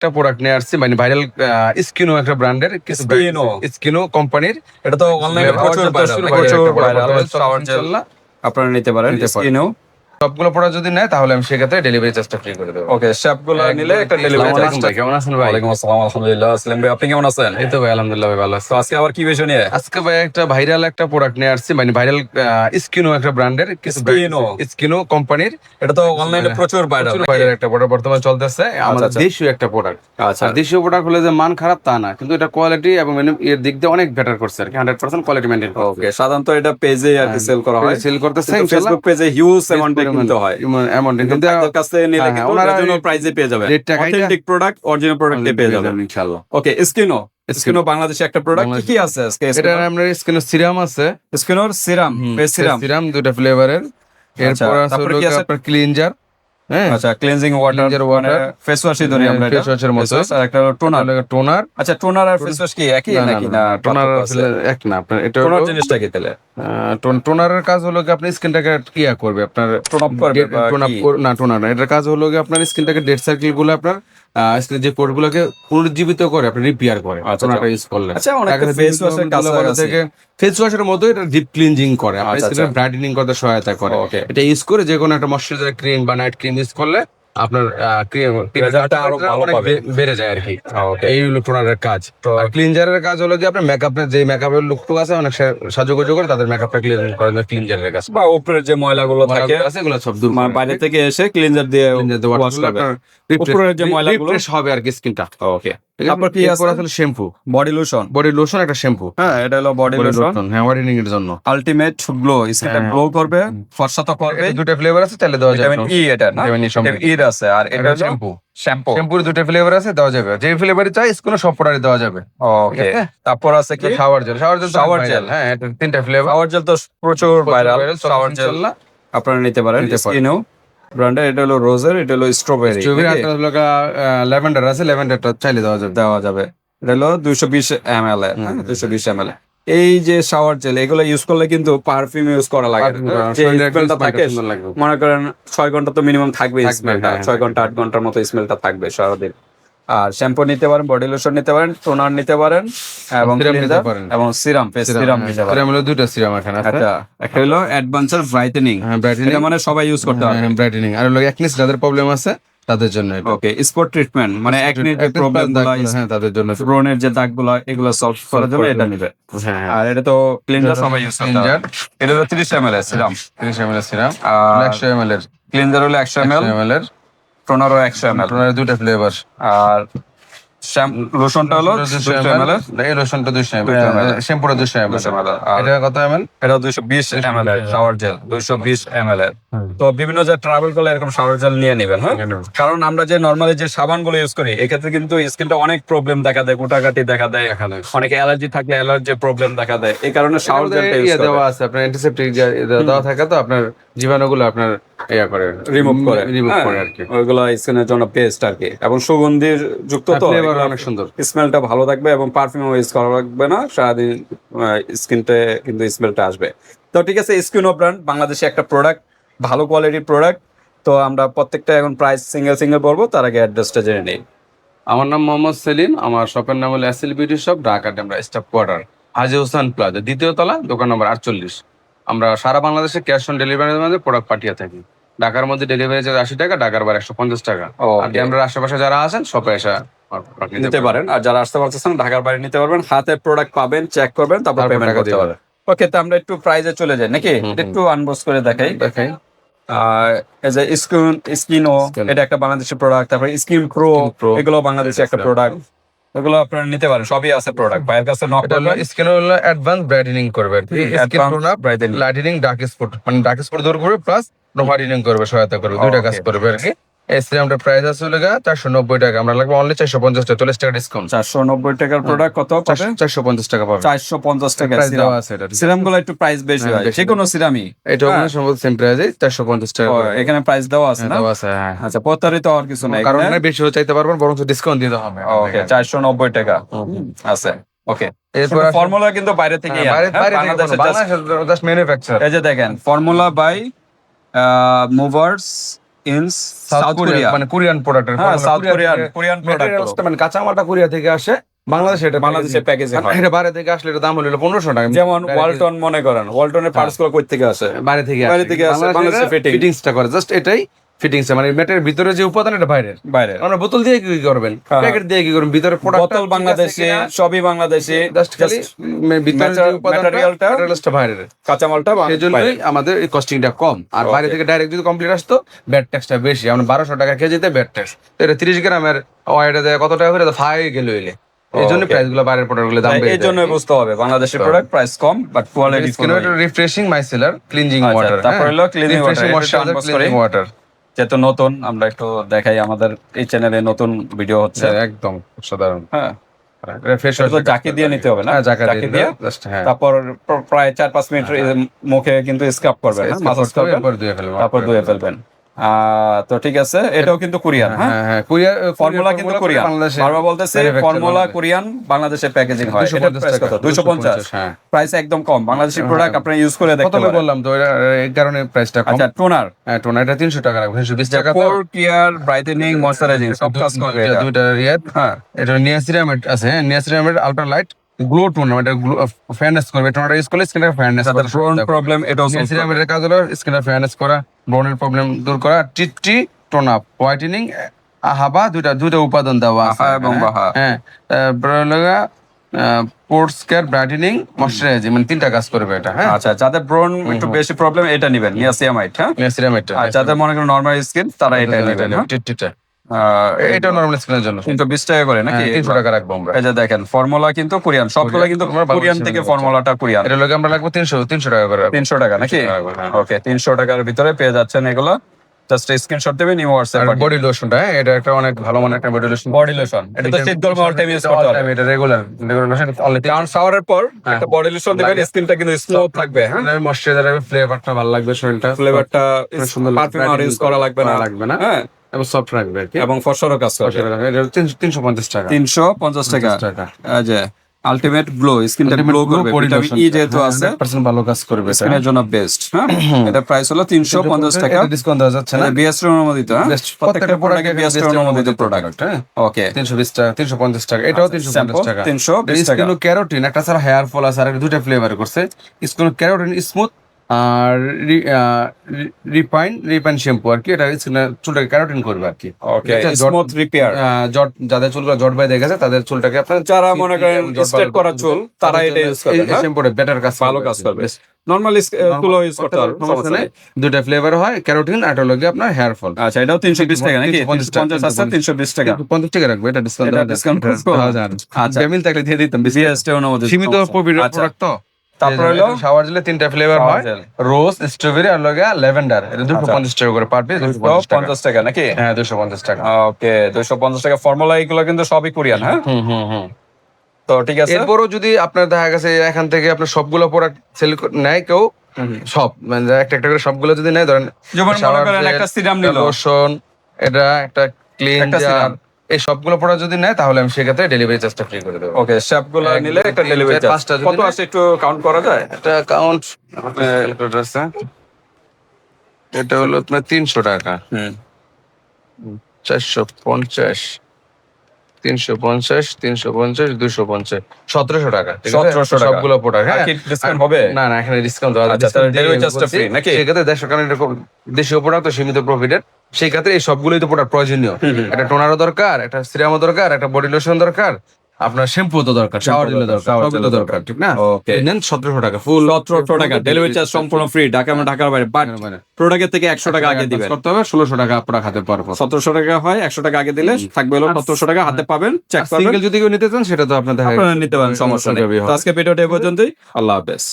একটা প্রোডাক্ট নিয়ে আসছি মানে ভাইরাল স্কিনো একটা ব্র্যান্ডের স্কিনো স্কিনো কোম্পানির এটা তো অনলাইনে প্রচুর ভাইরাল আপনারা নিতে পারেন। স্কিনও সবগুলো প্রোডাক্ট যদি নেয় তাহলে আমি সেক্ষেত্রে ডেলিভারি চার্জটা ফ্রি করে দেবো। ওকে শেপগুলো নিলে একটা ডেলিভারি চার্জ আলাইকুম কেমন আছেন ভাই? ওয়ালাইকুম আসসালাম আলহামদুলিল্লাহ। আসলাম ভাই আপনি কেমন আছেন? এই তো ভাই আলহামদুলিল্লাহ ভাই ভালো আছি। তো আজকে আবার কি বিষয় নিয়ে? আজকে ভাই একটা ভাইরাল একটা প্রোডাক্ট নিয়ে আসছি মানে ভাইরাল স্কিনো একটা ব্র্যান্ডের Skino? স্কিনো কোম্পানির এটা তো অনলাইনে প্রচুর ভাইরাল ভাইরাল একটা প্রোডাক্ট বর্তমানে চলতেছে। আমাদের আচ্ছা। দেশীয় একটা প্রোডাক্ট আচ্ছা। দেশীয় প্রোডাক্ট হলে যে মান খারাপ তা না। কিন্তু এটা কোয়ালিটি এবং মানে এর দিক দিয়ে অনেক বেটার করছে আর কি। Hundred percent quality maintain okay সাধারণত এটা পেজে আর সেল করা হয়। সেল করতেছে ফেসবুক পেজে হিউজ অ্যামাউন্টে কিনতে হয়। এমন কিন্তু তাদের নিলে হ্যাঁ, কিন্তু পেয়ে যাবেন অথেন্টিক প্রোডাক্ট অরিজিনাল প্রোডাক্টে পেয়ে যাবেন ইনশাআল্লাহ। ওকে স্কিনো স্কিনো বাংলাদেশে একটা প্রোডাক্ট কি আছে আজকে এটা আপনার স্কিনো সিরাম আছে। স্কিনোর সিরাম সিরাম সিরাম দুটো ফ্লেভারের এরপর আছে? আপনার ক্লিনজার আচ্ছা ক্লিনজিং ওয়াটার ফেস ওয়াশই ধরি আমরা ফেস ওয়াশের মতো। আর একটা টোনার টোনার আচ্ছা টোনার আর ফেস ওয়াশ কি একই নাকি? না টোনার এক না আপনার এটা টোনার জিনিসটা কি তাহলে? টোনারের কাজ হলো কি আপনি স্কিনটাকে ইয়া করবে? আপনার টোন আপ করবে টোন আপ? না টোনার না এটার কাজ হলো কি আপনার স্কিনটাকে ডেড সার্কেলগুলো আপনার যে পোর্ট গুলোকে পুনরুজ্জীবিত করে আপনি রিপেয়ার করে আচ্ছা, ইউজ করলে আচ্ছা অনেক ফেস ওয়াশের কাছাকাছি থেকে ফেস ওয়াশের মতো এটা ডিপ ক্লিনজিং করে আপনার আচ্ছা, স্কিনের ব্রাইটেনিং করতে সহায়তা করে। এটা ইউজ করে যে কোনো একটা ময়শ্চারাইজার ক্রিম বা নাইট ক্রিম ইউজ করলে আপনার ক্রিম আরও ভালো পাবে। বেড়ে যায় আর কি ওকে এই হলো টোনারের কাজ। আর ক্লিনজারের কাজ হলো কি আপনার মেকআপের যে মেকআপের লুকটুক আছে অনেক সাজুগুজু করে তাদের মেকআপটা ক্লিন করে ক্লিনজারের কাজ। বা উপরের যে ময়লাগুলো থাকে সব দূর মানে বাইরে থেকে এসে ক্লিনজার দিয়ে ওয়াশ করবে। উপরের যে ময়লাগুলো হবে আর কি স্কিনটা ওকে তারপর কি আসলে shampoo body lotion body lotion একটা শ্যাম্পু হ্যাঁ এটা হলো বডি বডি লোশন লোশন হ্যাঁ হোয়াইটেনিং এর জন্য। আলটিমেট গ্লো স্কিনটা হ্যাঁ। গ্লো করবে ফর্সা তো করবে এই দুটো ফ্লেভার আছে তাহলে দেওয়া যাবে। ভিটামিন ই এটা না? ভিটামিন ই সম্পূর্ণ। আছে আর এটা শ্যাম্পু শ্যাম্পু শ্যাম্পুর দুটো ফ্লেভার আছে দেওয়া যাবে। যে ফ্লেভারই চাই কোনো সব প্রোডাক্টে দেওয়া যাবে। ওকে তারপর আছে কি? Shower gel shower gel shower gel হ্যাঁ এটা তিনটা ফ্লেভার শাওয়ার জেল তো প্রচুর ভাইরাল শাওয়ার জেল আপনারা নিতে পারেন স্কিনও ব্র্যান্ডের এটা হলো রোজের এটা হলো স্ট্রবেরি স্ট্রবেরি আর ল্যাভেন্ডার আছে ল্যাভেন্ডারটা চাইলে দেওয়া যাবে। দেওয়া যাবে। এটা হলো দুইশো বিশ এম এল দুইশো বিশ এম এল এই যে শাওয়ার জেল এগুলো ইউজ করলে কিন্তু পারফিউম ইউজ করা লাগে। স্মেলটা থাকে মনে করেন ছয় ঘণ্টা তো মিনিমাম থাকবে স্মেলটা হ্যাঁ, ছয় ঘণ্টা আট ঘণ্টার মতো স্মেলটা থাকবে সারাদিন। আর শ্যাম্পু নিতে পারেন বডি লোশন নিতে পারেন টোনার নিতে পারেন এবং Serum নিতে পারেন। এবং সিরাম ফেস সিরাম নিতে পারেন। হলো দুটো সিরাম এখানে আছে। আচ্ছা একটা হলো অ্যাডভান্সার ব্রাইটেনিং হ্যাঁ ব্রাইটেনিং মানে সবাই ইউজ করতে পারবে। ব্রাইটেনিং আর হলো একনিস যাদের প্রবলেম আছে তাদের জন্য ওকে স্পট ট্রিটমেন্ট মানে একনি যে প্রবলেম হ্যাঁ তাদের জন্য। ব্রনের যে দাগগুলো এগুলো সলভ করার জন্য এটা নিবে। হ্যাঁ আর এটা তো ক্লিনজার সবাই ইউজ করতে এটা হলো 30 এমএল সিরাম 30 ml সিরাম আর 100 ml এর। ক্লিনজার হলো 100 এমএল 100 ml এর। টোনারও 100 ml টোনারের দুটো ফ্লেভার আর লোশনটা হলো এই লোশনটা 200 ml 200 ml শ্যাম্পুটা 200 ml 200 ml আর এটা কত ml? এটা 220 এমএল এর শাওয়ার জেল 220 এমএল এর। তো বিভিন্ন যে ট্রাভেল করলে এরকম শাওয়ার জেল নিয়ে নেবেন হ্যাঁ? কারণ আমরা যে নর্মালি যে সাবানগুলো ইউজ করি এক্ষেত্রে কিন্তু স্কিনটা অনেক প্রবলেম দেখা দেয় গোটাকাটি দেখা দেয় এখানে। অনেকে অ্যালার্জি থাকলে অ্যালার্জি প্রবলেম দেখা দেয়। এই কারণে শাওয়ার জেলটা ইয়ে ইউজ দেওয়া আছে আপনার অ্যান্টিসেপ্টিক দেওয়া থাকে তো আপনার জীবাণুগুলো আপনার ইয়া করে রিমুভ করে। রিমুভ হ্যাঁ, করে আর কি। ওইগুলো স্কিনের জন্য বেস্ট আর কি। এবং সুগন্ধির যুক্ত তো ফ্লেভার অনেক সুন্দর। স্মেলটা ভালো থাকবে এবং পারফিউম ইউজ করা লাগবে না সারাদিন স্কিনতে কিন্তু স্মেলটা আসবে। তো ঠিক আছে স্কিনো ব্র্যান্ড বাংলাদেশে একটা প্রোডাক্ট ভালো কোয়ালিটির প্রোডাক্ট তো আমরা প্রত্যেকটা এখন প্রাইস সিঙ্গেল সিঙ্গেল বলব তার আগে অ্যাড্রেসটা জেনে নিই। আমার নাম মোহাম্মদ সেলিম আমার শপের নাম হলো SL beauty shop Dhaka Demra staff quarter Haji Hossain plaza দ্বিতীয় তলা দোকান নম্বর আটচল্লিশ। আমরা সারা বাংলাদেশে ক্যাশ অন ডেলিভারির মধ্যে প্রোডাক্ট পাঠিয়ে থাকি। ঢাকার মধ্যে ডেলিভারি চার্জ আশি টাকা ঢাকার বার একশো পঞ্চাশ টাকা। আর ডেমরার আশেপাশে যারা আছেন শপে এসে নিতে পারেন। আর যারা আসতে পারতেছেন ঢাকার বাইরে নিতে পারবেন হাতে প্রোডাক্ট পাবেন চেক করবেন তারপর পেমেন্ট করতে পারবেন। ওকে তো আমরা একটু প্রাইজে চলে যাই। নাকি। একটু আনবক্স করে দেখাই। দেখাই। এই যে স্কিন স্কিনো Skin. এটা একটা বাংলাদেশের প্রোডাক্ট তারপরে স্কিন প্রো এগুলো বাংলাদেশের একটা প্রোডাক্ট এগুলো আপনারা নিতে পারেন সবই আছে প্রোডাক্ট ভাইয়ের কাছে নক করলে স্কিন হলো অ্যাডভান্স ব্রাইটেনিং করবে skin Advanced brightening lightening dark spot মানে ডার্ক স্পট দূর করবে প্লাস হোয়াইটেনিং করবে সহায়তা করবে দুইটা কাজ করবে আর কি। এই সিরামটার প্রাইস আছে হলো চারশো নব্বই টাকা। আমরা লাগবে অনলি চারশো পঞ্চাশ টাকা চল্লিশ টাকা ডিসকাউন্ট চারশো নব্বই টাকার প্রোডাক্ট কত চারশো পঞ্চাশ টাকা পাবে চারশো পঞ্চাশ টাকা সিরাম আছে সিরামগুলো একটু প্রাইস বেশি হ্যাঁ, হয়। যে কোনো সিরামই এটা হ্যাঁ। সম্ভবত সেম প্রাইসে চারশো পঞ্চাশ টাকা এখানে প্রাইস দেওয়া আছে হ্যাঁ, না? দেওয়া আছে আচ্ছা প্রতারিত হওয়ার কিছু নাই। কারণ বেশি চাইতে পারবেন বরং ডিসকাউন্ট দিতে হবে। ওকে চারশো নব্বই টাকা। আছে। ওকে এরপর ফর্মুলা কিন্তু বাইরে থেকে বাংলাদেশে জাস্ট ম্যানুফ্যাকচার এই যে দেখেন formula by movers in South Korea মানে কোরিয়ান প্রোডাক্টের হ্যাঁ সাউথ কোরিয়ান কোরিয়ান প্রোডাক্ট মানে কাঁচামালটা কোরিয়া থেকে আসে বাংলাদেশে এটা বাংলাদেশের প্যাকেজে হয়। এটা বাইরে থেকে আসলে এটা দাম হলো পনেরোশো টাকা। যেমন ওয়ালটন মনে করেন ওয়ালটনের পার্টসগুলো কই থেকে আসে? বাইরে থেকে বাইরে থেকে আসে, বাংলাদেশে। ফিটিংসটা করে। জাস্ট এটাই ফিটিংস মানে মেটের ভিতরে যে উপাদান এটা বাইরের। বাইরে আমরা বোতল দিয়ে কি করবেন? হ্যাঁ। প্যাকেট দিয়ে কি করবেন? ভিতরে প্রোডাক্ট বোতল বাংলাদেশে সবই বাংলাদেশে জাস্ট খালি ভিতরে যে উপাদানটা materialটা বাইরের। কাঁচামালটা বা- আমাদের এই কস্টিংটা কম। আর বাইরে থেকে ডাইরেক্ট যদি কমপ্লিট আসতো ব্যাট ট্যাক্সটা বেশি। আমরা বারোশো টাকা কেজিতে ব্যাট ট্যাক্স তো এটা তিরিশ গ্রামের ওয়াইটা দেয় কত টাকা করে? তো ফাই গেল এলে। এই জন্য প্রাইসগুলো বাইরের প্রোডাক্টগুলো দাম বেড়ে এই জন্য বুঝতে হবে বাংলাদেশের product price com but quality refreshing micellar cleansing water তারপর হলো unbox করি। ক্লিনজিং ওয়াটার যেহেতু নতুন আমরা একটু দেখাই আমাদের এই চ্যানেলে নতুন ভিডিও হচ্ছে। একদম সাধারণ হ্যাঁ জাকি দিয়ে নিতে হবে না? হ্যাঁ জাকি দিয়ে দিয়ে হ্যাঁ। তারপর প্রায় চার পাঁচ মিনিট মুখে কিন্তু স্ক্রাব করবেন তারপর ধুয়ে ফেলবেন। তো ঠিক আছে এটাও কিন্তু কোরিয়ান হ্যাঁ? হ্যাঁ হ্যাঁ ফর্মুলা কিন্তু কোরিয়ান। বারবার বলতেছে ফর্মুলা কোরিয়ান বাংলাদেশে প্যাকেজিং হয়। এটা 250 প্রাইস কত? 250 হ্যাঁ। প্রাইস একদম কম। বাংলাদেশি প্রোডাক্ট আপনি ইউজ করে দেখতে পারেন। বললাম তো এই কারণে প্রাইসটা কম। আচ্ছা টোনার হ্যাঁ টোনা এটা 300 টাকা রাখবেন 320 টাকা ব্রাইটেনিং ময়শ্চারাইজিং সব কাজ করবে এটা। দুইটা হ্যাঁ। এটা নিয়াসিরামেট আছে হ্যাঁ নিয়াসিরামেট আলট্রা লাইট গ্লো টোনা এটা ফেয়ারনেস করবে। টোনাটা ইউজ করলে স্কিনটা ফেয়ারনেস যাদের ব্রন প্রবলেম এটাও solve করবে। কাজ হলো স্কিনটা ফেয়ারনেস করা ব্রনের প্রবলেম দূর করা টিটি টোন আপ হোয়াইটেনিং হাবা দুইটা দুইটা উপাদান দেওয়া আছে। এবং বাহা। হ্যাঁ। তারপরে হলো পোর্টস কেয়ার ব্রাইটেনিং ময়শ্চারাইজিং মানে তিনটা কাজ করবে এটা হ্যাঁ? আচ্ছা যাদের ব্রন একটু বেশি প্রবলেম এটা নেবেন নিয়াসিয়ামাইট হ্যাঁ? নিয়াসিরামেটটা আর যাদের মনে করেন নরমাল স্কিন তারা এটা নেবেন হ্যাঁ? এটা নরমাল স্কিনের জন্য। কিন্তু বিশ টাকা করে নাকি? হ্যাঁ, তিনশো টাকা রাখব আমরা। এই যে দেখেন ফর্মুলা কিন্তু কোরিয়ান। সবগুলো কিন্তু আমরা বাংলাদেশে কোরিয়ান থেকে ফর্মুলাটা কোরিয়ান। এটা লোকে আমরা লাগবো তিনশো তিনশো টাকা করে তিনশো টাকা নাকি? হ্যাঁ। ওকে তিনশো টাকার ভিতরে পেয়ে যাচ্ছেন এগুলো। জাস্ট স্ক্রিনশট দেবেন নিউ আর হোয়াটসঅ্যাপ বডি লোশনটা হ্যাঁ এটা একটা অনেক ভালো মানের একটা বডি লোশন বডি লোশন এটা তো শীত গরম অল টাইম ইউজ করতে হবে। এটা রেগুলার রেগুলার লোশন অনলি কারণ শাওয়ারের পর একটা বডি লোশন দিবেন স্কিনটা কিন্তু স্মুথ থাকবে হ্যাঁ। ময়শ্চারাইজার ফ্লেভারটা ভালো লাগবে শরীরটা। ফ্লেভারটা সুন্দর পারফিউম আর ইউজ করা লাগবে না। লাগবে না। হ্যাঁ। এবং সফট রাখবে আর কি। এবং ফসরও কাজ করবে। এটা তিনশো পঞ্চাশ টাকা। তিনশো পঞ্চাশ টাকা। আলটিমেট গ্লো স্কিনটা গ্লো করবে। ভিটামিন ই যেহেতু আছে পার্সেন্ট ভালো কাজ করবে। স্কিনের জন্য বেস্ট হ্যাঁ? এটা প্রাইস হলো তিনশো পঞ্চাশ টাকা। ডিসকাউন্ট দেওয়া যাচ্ছে না? বিএসটি অনুমোদিত হ্যাঁ? প্রত্যেকটা প্রোডাক্টে বিএসটি অনুমোদিত প্রোডাক্ট হ্যাঁ? ওকে তিনশো বিশ টাকা তিনশো পঞ্চাশ টাকা। এটাও তিনশো পঞ্চাশ স্যাম্পল টাকা। তিনশো বিশ টাকা। স্কিনো ক্যারোটিন একটা হেয়ার ফল আছে আর দুইটা ফ্লেভার করছে। স্কিনো ক্যারোটিন স্মুথ আর রিফাইন রিফাইন শ্যাম্পু আর কি এটা চুলটাকে ক্যারোটিন করবে আর কি। ওকে স্মুথ রিপেয়ার জট যাদের চুলগুলো জট বাই দেখেছে তাদের চুলটাকে আপনার যারা মনে করেন স্ট্রেট করা চুল তারা এটা ইউজ করবে হ্যাঁ? শ্যাম্পুটা বেটার কাজ ভালো কাজ করবে। নরমালি চুলও ইউজ করতে পারবে সমস্যা নেই। ফ্লেভার হয় ক্যারোটিন আর হলো আপনার হেয়ার ফল আচ্ছা এটাও তিনশো বিশ টাকা নাকি? 350 টাকা, আছে তিনশো বিশ টাকা। পঞ্চাশ টাকা রাখবে এটা ডিসকাউন্ট discount আচ্ছা। পেমেন্ট থাকলে দিয়ে দিতাম বেশি অনুমোদিত। সীমিত সমস্যা। আচ্ছা। প্রোডাক্ট তো। তারপর হলো শাওয়ার জেলে তিনটা ফ্লেভার হয়। রোজ স্ট্রবেরি আর লগে ল্যাভেন্ডার এটা দুশো আচ্ছা। পঞ্চাশ টাকা করে পার পিস দুশো পঞ্চাশ টাকা। নাকি? হ্যাঁ দুশো পঞ্চাশ টাকা। ওকে দুশো পঞ্চাশ টাকা। ফর্মুলা এগুলো কিন্তু সবই কোরিয়ান হ্যাঁ? হুম হুম হুম। তো ঠিক আছে। এরপরও যদি আপনার দেখা গেছে এখান থেকে আপনার সবগুলো প্রোডাক্ট সেল নেয় কেউ সব মানে একটা একটা করে সবগুলো যদি নেয় ধরেন যেমন মনে একটা সিরাম নিল। লোশন এটা একটা ক্লিন একটা serum। এই সবগুলো প্রোডাক্ট যদি নেয় তাহলে আমি সেক্ষেত্রে ডেলিভারি চার্জটা ফ্রি করে দেবো। ওকে শেপগুলো এক, নিলে একটা ডেলিভারি চার, পাঁচটা কত আছে একটু কাউন্ট করা যায়? এটা ক্যালকুলেটর আছে এটা হলো তোমার তিনশো টাকা। হুম। চারশো পঞ্চাশ। তিনশো পঞ্চাশ তিনশো পঞ্চাশ দুশো পঞ্চাশ। সতেরোশো টাকা ঠিক আছে? 1700 টাকা। সবগুলো প্রোডাক্ট হ্যাঁ? discount হবে? না না এখানে ডিসকাউন্ট দেওয়া delivery charge নাকি? সেক্ষেত্রে দেড়শো কারণ এরকম দেশীয় প্রোডাক্ট তো সীমিত প্রফিটের সেই ক্ষেত্রে এই সবগুলোই তো প্রোডাক্ট প্রয়োজনীয়। একটা টোনারও দরকার একটা সিরামও দরকার একটা বডি লোশন দরকার আপনার শ্যাম্পু তো দরকার শাওয়ার জেল দরকার সবই তো দরকার। ঠিক না. নেন সতেরোশো টাকা ফুল সতেরোশো টাকা ডেলিভারি চার্জ সম্পূর্ণ ফ্রি ঢাকা এবং ঢাকার বাইরে বাট মানে প্রোডাক্টের থেকে একশো টাকা আগে দিবেন। করতে হবে ষোলোশো টাকা আপনার হাতে পারব সতেরোশো টাকা হয় একশো টাকা আগে দিলে থাকবে হলো সতেরোশো টাকা হাতে পাবেন চেক করবেন। সিঙ্গেল যদি কেউ নিতে চান সেটা তো আপনাদের আপনারা নিতে পারেন সমস্যা নেই। আজকে ভিডিওটা এই পর্যন্তই। আল্লাহ হাফেজ।